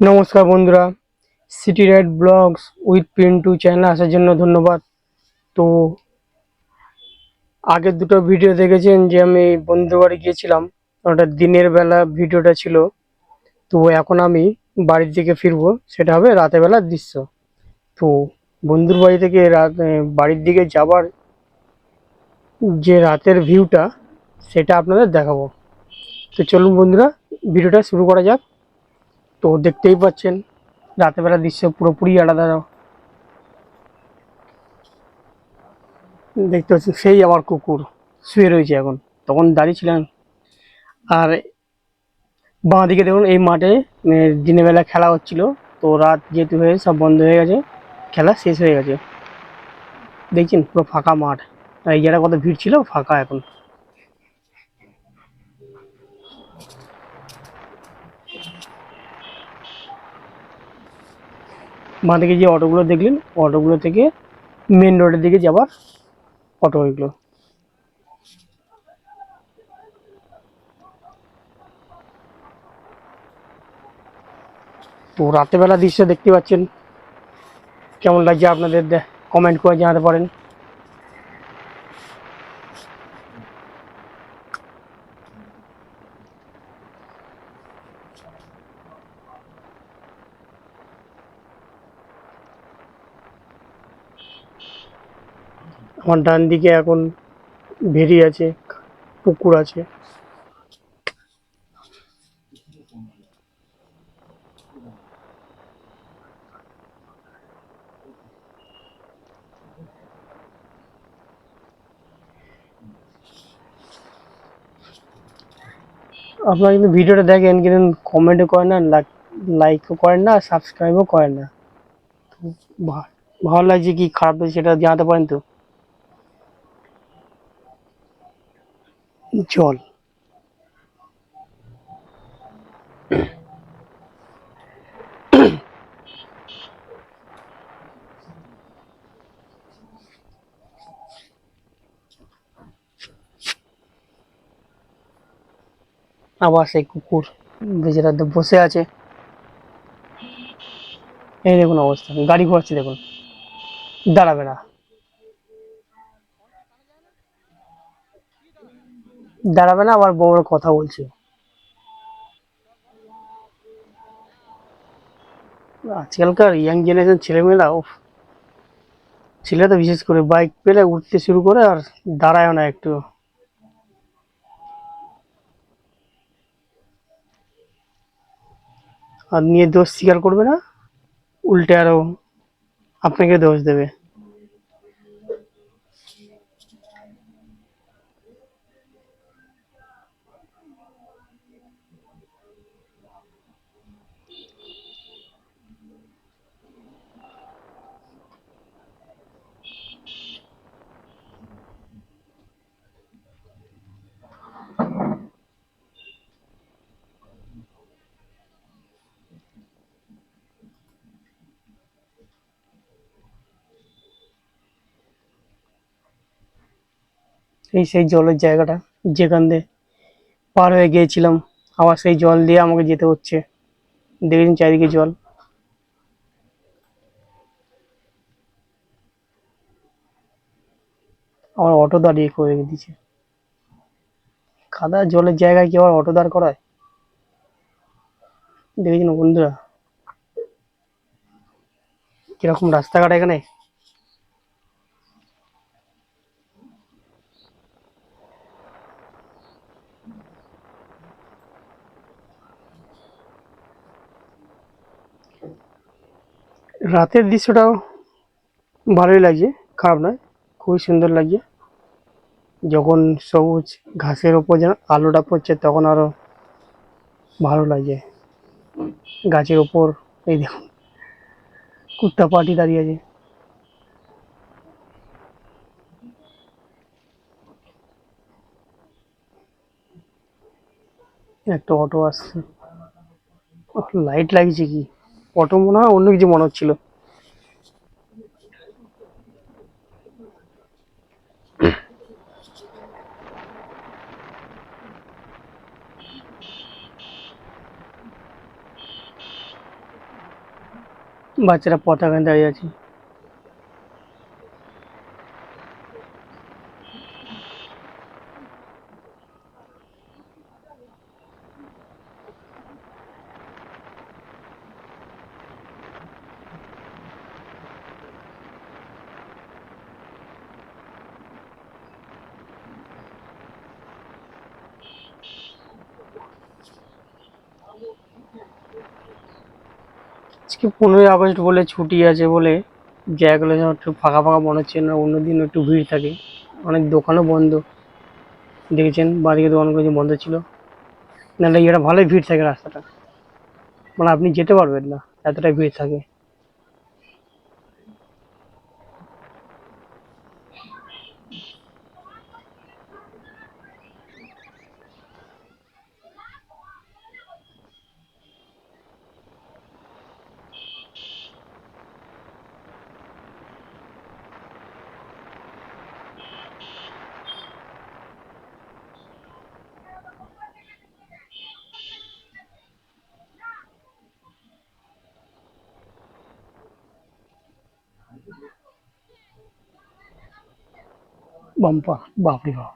নমস্কার বন্ধুরা city ride blogs with Pintu চ্যানেলে আসার জন্য ধন্যবাদ। তো আগের দুটো ভিডিও দেখেছেন যে আমি বন্ধুর বাড়ি গিয়েছিলাম, ওটা দিনের বেলা ভিডিওটা ছিল। তো এখন আমি বাড়ির দিকে ফিরবো, সেটা হবে রাতের বেলার দৃশ্য। তো বন্ধুর বাড়ি থেকে রাত বাড়ির দিকে যাবার যে রাতের ভিউটা সেটা আপনাদের দেখাবো। তো চলুন বন্ধুরা ভিডিওটা শুরু করা যাক। তো দেখতেই পাচ্ছেন রাতের বেলা দৃশ্য পুরোপুরি আলাদা। দেখতে পাচ্ছেন, সেই আমার কুকুর শুয়ে রয়েছে এখন। তখন দাঁড়িয়ে ছিলেন আর বাঁ দিকে দেখুন, এই মাঠে দিনের বেলা খেলা হচ্ছিল। তো রাত যেহেতু হয়ে, সব বন্ধ হয়ে গেছে। খেলা শেষ হয়ে গেছে। দেখছেন, পুরো ফাঁকা মাঠ। এই জায়গাটা কত ভিড় ছিল, ফাঁকা এখন। বাঁ দিকে যে অটোগুলো দেখলেন, অটোগুলো থেকে মেন রোডের দিকে যাবার অটো ওইগুলো তো রাতেরবেলা দৃশ্য দেখতে পাচ্ছেন। কেমন লাগছে আপনাদের কমেন্ট করে জানাতে পারেন। আমার ডান দিকে এখন ভেরি আছে পুকুর আছে। আপনারা কিন্তু ভিডিওটা দেখেন, কিন্তু কমেন্টও করেন না লাইকও করেন না সাবস্ক্রাইবও করেন না। ভালো লাগছে কি, খারাপ লাগছে সেটা জানাতে পারেন তো? জল। আবার সেই কুকুর বেচারা তো বসে আছে। এই দেখুন অবস্থা। গাড়ি ঘোরাচ্ছে দেখুন। দাঁড়াবে না। দাঁড়াবে না, আবার বড় কথা বলছে। আজকালকার ইয়াং জেনারেশন ছেলেমেয়েরা, উফ। ছেলেরা তো বিশেষ করে বাইক পেলে উঠতে শুরু করে আর দাঁড়ায় না একটু। আর নিয়ে দোষ স্বীকার করবে না? উল্টে আরও আপনাকে দোষ দেবে। এই সেই জলের জায়গাটা, যেখান দিয়ে পার হয়ে গিয়েছিলাম, আবার সেই জল দিয়ে আমাকে যেতে হচ্ছে। দেখেছেন চারিদিকে জল? আমার অটো দাঁড়িয়ে করে দিয়েছে। কাদা জলের জায়গায় কি আবার অটো দাঁড় করায়? দেখেছেন বন্ধুরা? কীরকম রাস্তাঘাট এখানে? রাতের দৃশ্যটাও ভালোই লাগছে, খারাপ নয়, খুবই সুন্দর লাগছে। যখন সবুজ ঘাসের ওপর যেন আলোটা পড়ছে, তখন আরও ভালো লাগছে। গাছের ওপর এই দেখুন, কুত্তা পাটি দাঁড়িয়ে আছে। একটা অটো আসছে। লাইট লাগছে কি? অটো মনে হয় অন্য কিছু মনে হচ্ছিল। বাচ্চারা পতাকা দাঁড়িয়ে আছে। আজকে পনেরোই আগস্ট বলে ছুটি আছে বলে জায়গাগুলো যেন একটু ফাঁকা ফাঁকা মনে হচ্ছে না অন্যদিন একটু ভিড় থাকে। অনেক দোকানও বন্ধ। দেখেছেন? বাড়ির দোকানগুলো যে বন্ধ ছিল। নাহলে এটা ভালোই ভিড় থাকে রাস্তাটা। মানে আপনি যেতে পারবেন না। এতটাই ভিড় থাকে। বাম্পা বাপরে বাপ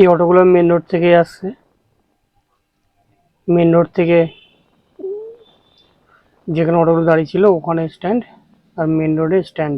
এই অটোগুলো মেন রোড থেকে আসছে। মেন রোড থেকে যেখানে অটোগুলো দাঁড়িয়ে ছিল ওখানে স্ট্যান্ড আর মেন রোডে স্ট্যান্ড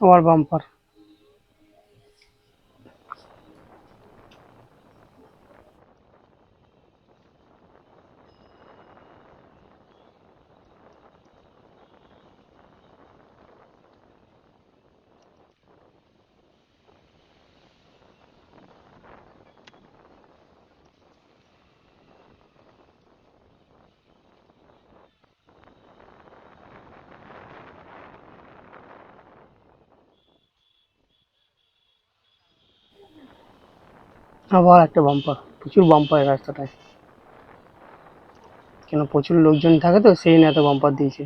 আবার বাম্পার আবার একটা বাম্পার প্রচুর বাম্পার রাস্তাটায়। কেন প্রচুর লোকজন থাকে তো, সেই না এত বাম্পার দিয়েছে।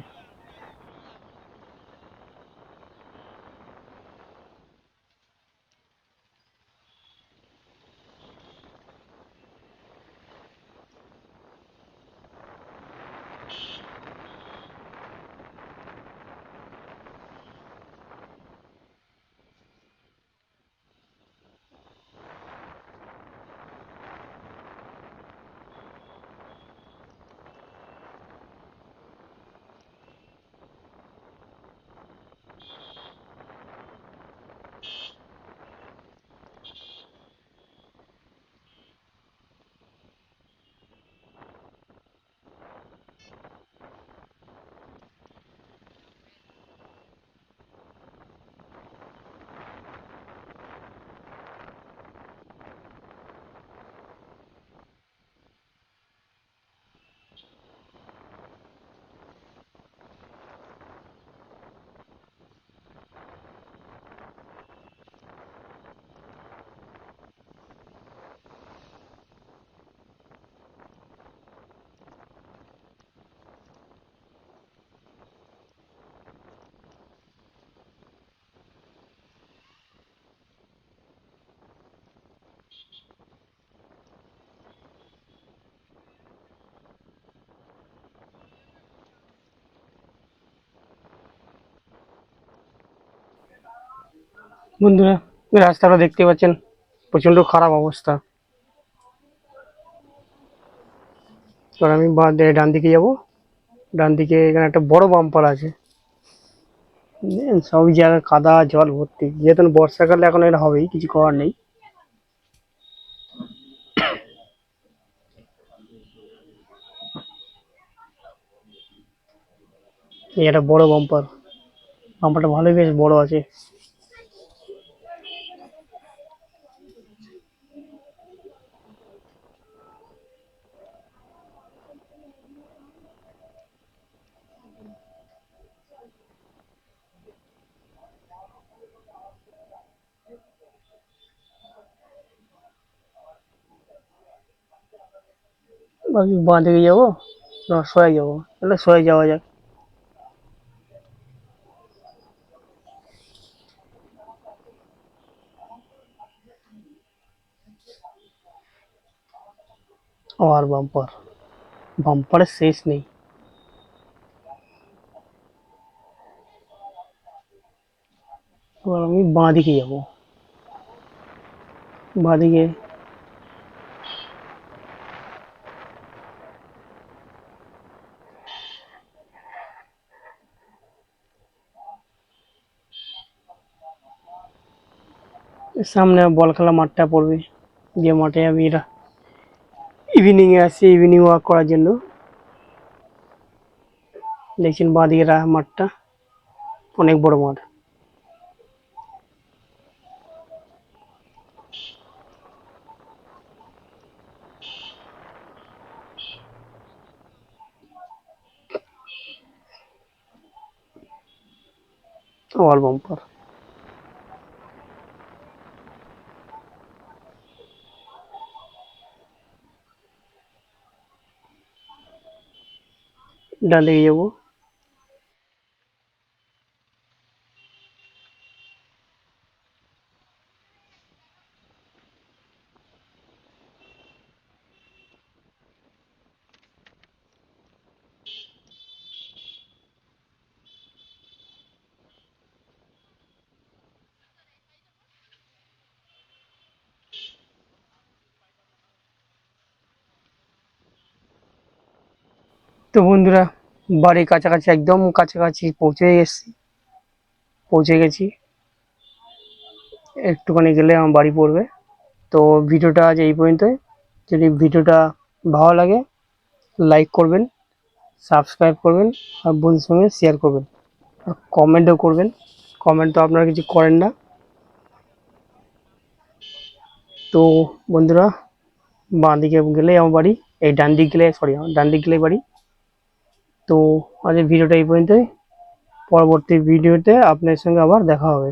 বন্ধুরা রাস্তাটা দেখতে পাচ্ছেন প্রচণ্ড খারাপ অবস্থা। এবার আমি বাঁ ডান দিকে যাব। ডান দিকে এখানে একটা বড় বাম্পার আছে। সব জায়গায় কাদা, জল ভর্তি। যেহেতু বর্ষাকালে, এখন এটা হবেই, কিছু করার নেই। একটা বড় বাম্পার বাম্পারটা ভালোই বেশ বড় আছে। বাকি বাঁ দিকে যাব না সয়ে যাব তাহলে সয়ে যাওয়া যাক আর বাম্পার বাম্পারের শেষ নেই এবার আমি বাঁ দিকে যাব বাঁ দিকে সামনে বল খেলা মাঠটা পড়বে। যে মাঠে আমি এটা ইভিনিং এ আসি ইভিনিং ওয়াক করার জন্য। দেখছেন বাঁদিকেরা মাঠটা অনেক বড় মাঠ। অল বাম্পার ডান দিকে যাব তো বন্ধুরা বাড়ির কাছাকাছি, একদম কাছাকাছি পৌঁছে গেছি পৌঁছে গেছি। একটুখানি গেলে আমার বাড়ি পড়বে। তো ভিডিওটা আজ এই পর্যন্তই। যদি ভিডিওটা ভালো লাগে লাইক করবেন সাবস্ক্রাইব করবেন, আর বন্ধুর সঙ্গে শেয়ার করবেন, আর কমেন্টও করবেন। কমেন্ট তো আপনারা কিছু করেন না। তো বন্ধুরা বাঁ দিকে গেলেই আমার বাড়ি, এই ডান দিক গেলে সরি ডান দিক গেলেই বাড়ি। তো আজকের ভিডিওটা এই পর্যন্তই। পরবর্তী ভিডিওতে আপনার সঙ্গে আবার দেখা হবে।